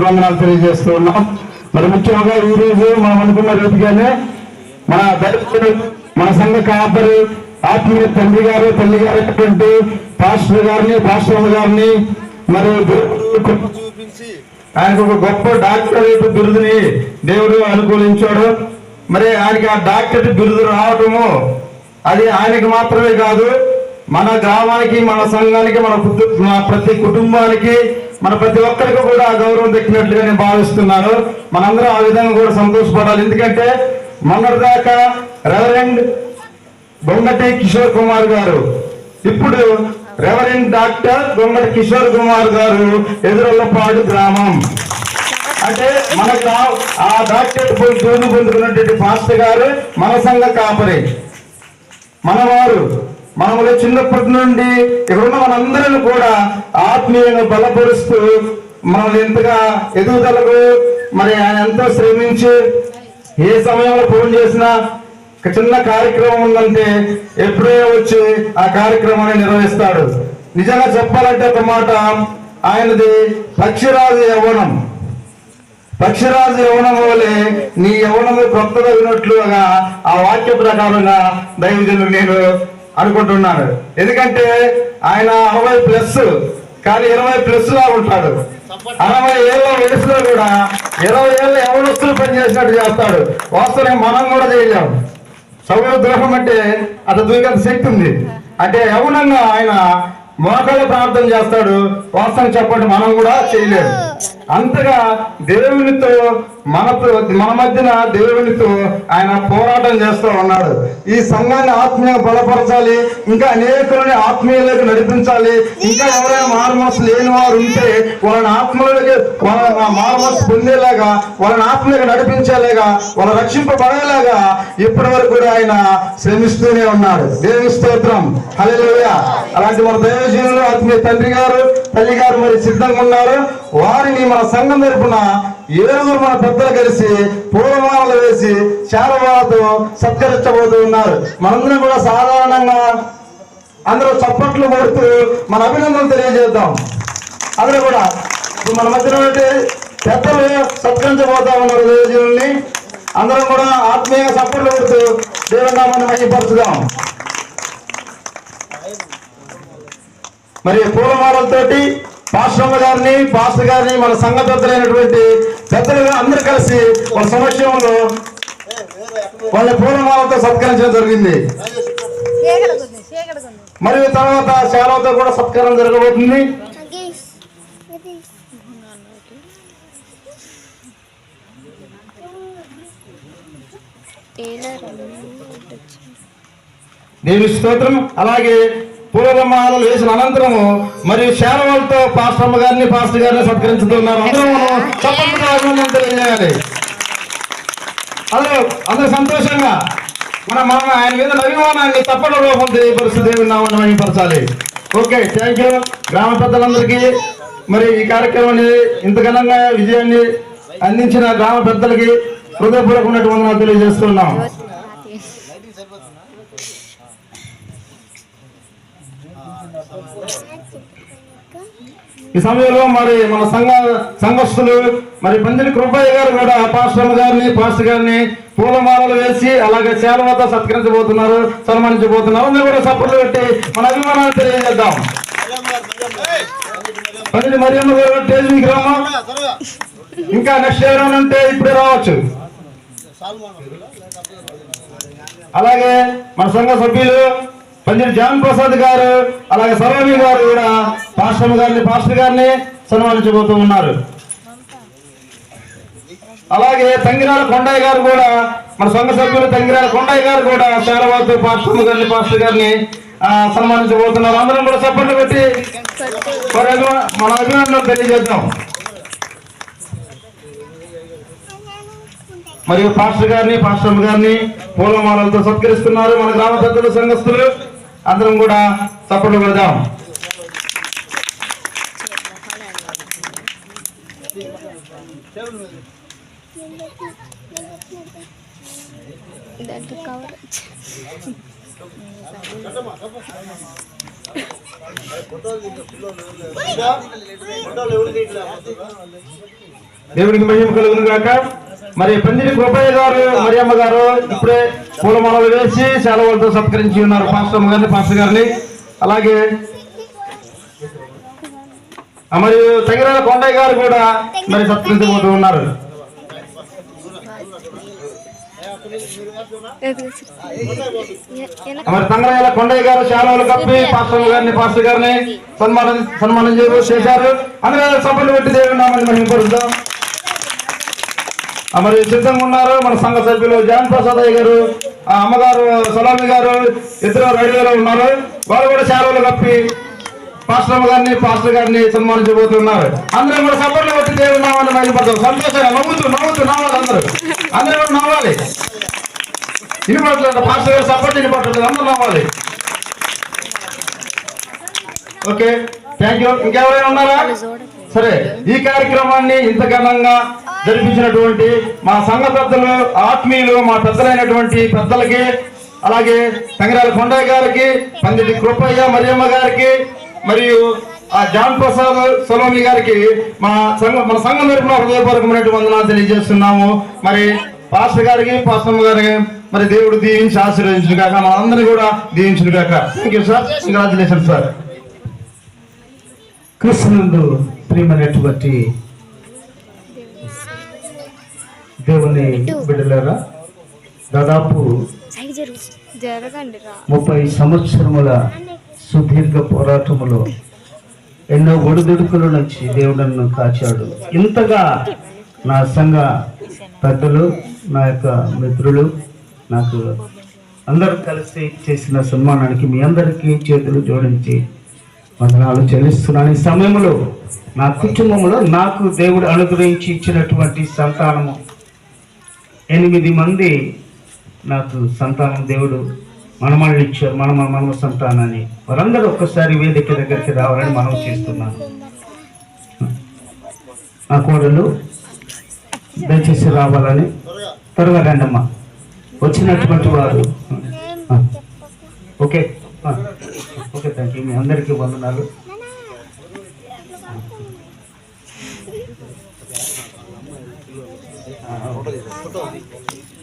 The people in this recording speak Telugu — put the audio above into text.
హృదయపూర్వక తెలియజేస్తూ ఉన్నాం. మరి ముఖ్యంగా ఈ రోజు మనం అనుకున్న రీతిగానే మన దళితులు మన సంఘ కాపరి ఆత్మీయ తండ్రి గారు తల్లి గారు అయినటువంటి పాస్టర్ గారిని పాస్టర్ గారిని మరి చూపించి ఆయనకు ఒక గొప్ప డాక్టరేట్ బిరుదుని దేవుడు అనుకూలించాడు. మరి ఆయనకి ఆ డాక్టరేట్ బిరుదు రావటము అది ఆయనకి మాత్రమే కాదు మన గ్రామానికి మన సంఘానికి మన ప్రతి కుటుంబానికి మన ప్రతి ఒక్కరికి కూడా ఆ గౌరవం దక్కినట్లుగా నేను భావిస్తున్నాను. మనందరం ఆ విధంగా కూడా సంతోషపడాలి. ఎందుకంటే మొన్నటిదాకా రెవరెండ్ బొంగటి కిషోర్ కుమార్ గారు ఇప్పుడు రెవరెండ్ డాక్టర్ బొంగటి కిషోర్ కుమార్ గారు ఎదురొల్లపాడు గ్రామం. అంటే మనకు ఆ డాక్టర్ పోయి పొందుకున్నటువంటి పాస్టర్ గారు మన సంఘ కాపరి. మనవారు. మనములో చిన్నప్పటి నుండి ఇక్కడున్న మనందరిని కూడా ఆత్మీయంగా బలపరుస్తూ మనల్ని ఎంతగా ఎదుగుదలకు మరి ఆయన ఎంతో శ్రమించి ఏ సమయంలో ఫోన్ చేసినా చిన్న కార్యక్రమం ఉందంటే ఎప్పుడే వచ్చి ఆ కార్యక్రమాన్ని నిర్వహిస్తాడు. నిజంగా చెప్పాలంటే ఒక మాట ఆయనది పక్షిరాజు యవ్వనం పక్షిరాజు యవనం వలె నీ యవనము కొత్తగా వినట్లుగా ఆ వాక్య ప్రకారంగా దైవజనులు నేను అనుకుంటున్నాను ఎందుకంటే ఆయన అరవై ప్లస్ కానీ ఇరవై ప్లస్ లా ఉంటాడు. అరవై ఏళ్ళ వయసులో కూడా ఇరవై ఏళ్ళ ఎవరొస్తులు పనిచేసినట్టు చేస్తాడు. వాస్తవం మనం కూడా చేయలేం. సౌర ద్రోహం అంటే అతను దూకంత శక్తి ఉంది. అంటే యవనంగా ఆయన మోకాళ్ళ ప్రార్థన చేస్తాడు. వాస్తవం చెప్పండి మనం కూడా చేయలేము అంతగా దేవునితో మన మన మధ్యన దేవునితో ఆయన పోరాటం చేస్తూ ఉన్నాడు. ఈ సంఘాన్ని ఆత్మీయంగా బలపరచాలి ఇంకా అనేకులని ఆత్మీయులకు నడిపించాలి. ఇంకా ఎవరైనా మారుమనసు లేని వారు ఉంటే వాళ్ళని ఆత్మలకి వాళ్ళ పొందేలాగా వాళ్ళని ఆత్మలకు నడిపించేలాగా వాళ్ళు రక్షింపబడేలాగా ఇప్పటి వరకు కూడా ఆయన శ్రమిస్తూనే ఉన్నాడు. దేవుని స్తోత్రం. హల్లెలూయా. అలాంటి మన దైవజీవులు ఆత్మీయ తండ్రి గారు తల్లి గారు మరి సిద్ధంగా ఉన్నారు. వారిని మన సంఘం తరపున ఏడుగురు మన పెద్దలు కలిసి పూలమాలలు వేసి శారవాలతో సత్కరించబోతూ ఉన్నారు. మనందరం కూడా సాధారణంగా అందరూ చప్పట్లు కొడుతూ మన అభినందనలు తెలియజేద్దాం. అందరూ కూడా ఇప్పుడు మన మధ్యన పెద్దలు సత్కరించబోతా ఉన్నారు దేవజీవుల్ని అందరం కూడా ఆత్మీయంగా చప్పట్లు కొడుతూ దేవునామాన్ని మహిపరచుదాం. మరి పూలమాలతోటి పాశ్రమ గారిని పాస్టర్ గారిని మన సంఘ పెద్దలైనటువంటి పెద్దలు అందరూ కలిసి వాళ్ళ సమక్షంలో వాళ్ళ పూలమాలతో సత్కరించడం జరిగింది. మరియు తర్వాత శాలతో కూడా సత్కారం జరగబోతుంది. దేవి స్తోత్రం. అలాగే పూలమాలలు వేసిన అనంతరము మరియు శాలవాలతో పాస్టమ్మ గారిని పాస్టర్ గారిని సత్కరించుతున్నారు అందరూ తెలియజేయాలి. అందరూ అందరూ సంతోషంగా మన మన ఆయన మీద అభిమానాన్ని తప్పని రూపం తెలియపరుస్తూ దేవుని నామాన్ని మహిమపరచాలి ఓకే థ్యాంక్ యూ గ్రామ పెద్దలందరికీ మరి ఈ కార్యక్రమాన్ని ఇంత ఘనంగా విజయాన్ని అందించిన గ్రామ పెద్దలకి హృదయపూర్వకమైనటువంటి తెలియజేస్తున్నాం. ఈ సమయంలో మరి మన సంఘ సంఘస్థులు మరి పందిరి కృపయ్య గారు కూడా పాస్టర్ గారిని పాస్టర్ గారిని పూలమాలలు వేసి అలాగే శాలవతో సత్కరించబోతున్నారు సన్మానించబోతున్నారు. అందరూ కూడా సపోర్ట్లు పెట్టి మన అభిమానాన్ని తెలియజేద్దాం. పందిరి మరియమ్మ గారు స్టేజ్ మీకు రామా ఇంకా నెక్స్ట్ ఎవరైనా ఉంటే ఇప్పుడే రావచ్చు. అలాగే మన సంఘ సభ్యులు పందిరి జాన్ ప్రసాద్ గారు అలాగే సరోమి గారు కూడా పాశ్రమ గారిని పాస్టర్ గారిని సన్మానించబోతూ ఉన్నారు. అలాగే తంగిరాల కొండయ్య గారు కూడా మన సంఘ సభ్యులు తంగిరాల కొండయ్య గారు కూడా శాలవాతో పాశ్రమ గారిని పాస్టర్ గారిని సన్మానించబోతున్నారు. అందరం కూడా సపోర్ట్ పెట్టి మన అభిమానులు తెలియజేద్దాం. మరియు పాస్టర్ గారిని పాస్టర్ గారిని పూలమాలలతో సత్కరిస్తున్నారు మన గ్రామ పెద్దలు సంఘస్థులు. అందరం కూడా చప్పట్లు కొడదాం దేవునికి మహిమ కలుగును గాక. మరి పందిరి గోపయ్య గారు మరియమ్మ గారు ఇప్పుడే పూలమాలలు వేసి సెలవులతో సత్కరించి ఉన్నారు పాస్టర్ గారిని పాస్టర్ గారిని. అలాగే మరి మరియు తగిరాల కొండయ్య గారు కూడా మరి సత్కరించబోతూ ఉన్నారు. మరి తంగరాయల కొండయ్య గారు శాలవులు కప్పి పాస్టర్ గారిని పాస్టర్ గారిని సన్మానం సన్మానం చేశారు. అందులో సభలు పెట్టి దేవుడు నామని మహిమపరుద్దాం. కోరుతాం మరి సిద్ధంగా ఉన్నారు మన సంఘ సభ్యులు జాన్ ప్రసాద్ అయ్య గారు ఆ అమ్మగారు సలామి గారు ఇద్దరు రైల్వేలో ఉన్నారు. వారు కూడా సేవలు కప్పి పాస్టర్ గారిని పాస్టర్ గారిని సన్మానించబోతున్నారు. అందరూ కూడా సభలు పెట్టి దేవుడు నామాన్ని మహిమపడతాం. సంతోషంగా నవ్వుతూ నవ్వుతూ నవ్వాలి అందరూ. అందరూ కూడా నవ్వాలి. ఇనిపడలేదు పాస్టర్ గారు సపోర్ట్ ఇనిపడలేదు అందరూ నవ్వాలి. Okay thank you. ఇంకెవరైనా ఉన్నారా? సరే ఈ కార్యక్రమాన్ని ఇంత ఘనంగా జరిపించినటువంటి మా సంఘ పెద్దలు ఆత్మీయులు మా పెద్దలైనటువంటి పెద్దలకి అలాగే తంగరాల కొండయ్య గారికి పందిటి కృపయ్య మరియమ్మ గారికి మరియు ఆ జాన్ ప్రసాద్ సొలోమి గారికి మా సంఘం మన సంఘం తరఫున హృదయపూర్వకమైనటువంటి వందనాలు తెలియజేస్తున్నాము. మరి పాస్టర్ గారికి పాస్టమ్మ గారికి మరి దేవుడు దీవించి ఆశీర్వదించిన కాక మన అందరినీ కూడా దీవించిన కాక thank you sir congratulation sir క్రిస్తునందు ప్రియమైనటువంటి దేవుని బిడ్డలారా దాదాపు ముప్పై సంవత్సరముల సుదీర్ఘ పోరాటములో ఎన్నో ఒడిదుడుకుల నుంచి దేవుడు నన్ను కాచాడు. ఇంతగా నా సంఘ పెద్దలు నా యొక్క మిత్రులు నాకు అందరూ కలిసి చేసిన సన్మానానికి మీ అందరికీ చేతులు జోడించి వందనాలు చెల్లిస్తున్నాను. ఈ సమయంలో నా కుటుంబంలో నాకు దేవుడు అనుగ్రహించి ఇచ్చినటువంటి సంతానము ఎనిమిది మంది నాకు సంతానం దేవుడు మనమళ్ళు ఇచ్చారు మనమ మనమ సంతానాన్ని. వారందరూ ఒక్కసారి వేదిక దగ్గరికి రావాలని మనం చేస్తున్నాను నా కోడలు దయచేసి రావాలని త్వరగా రండమ్మా. వచ్చినటువంటి వారు. ఓకే. ఓకే థ్యాంక్ యూ మీ అందరికీ వందనాలు. ああ、ほら、ほ。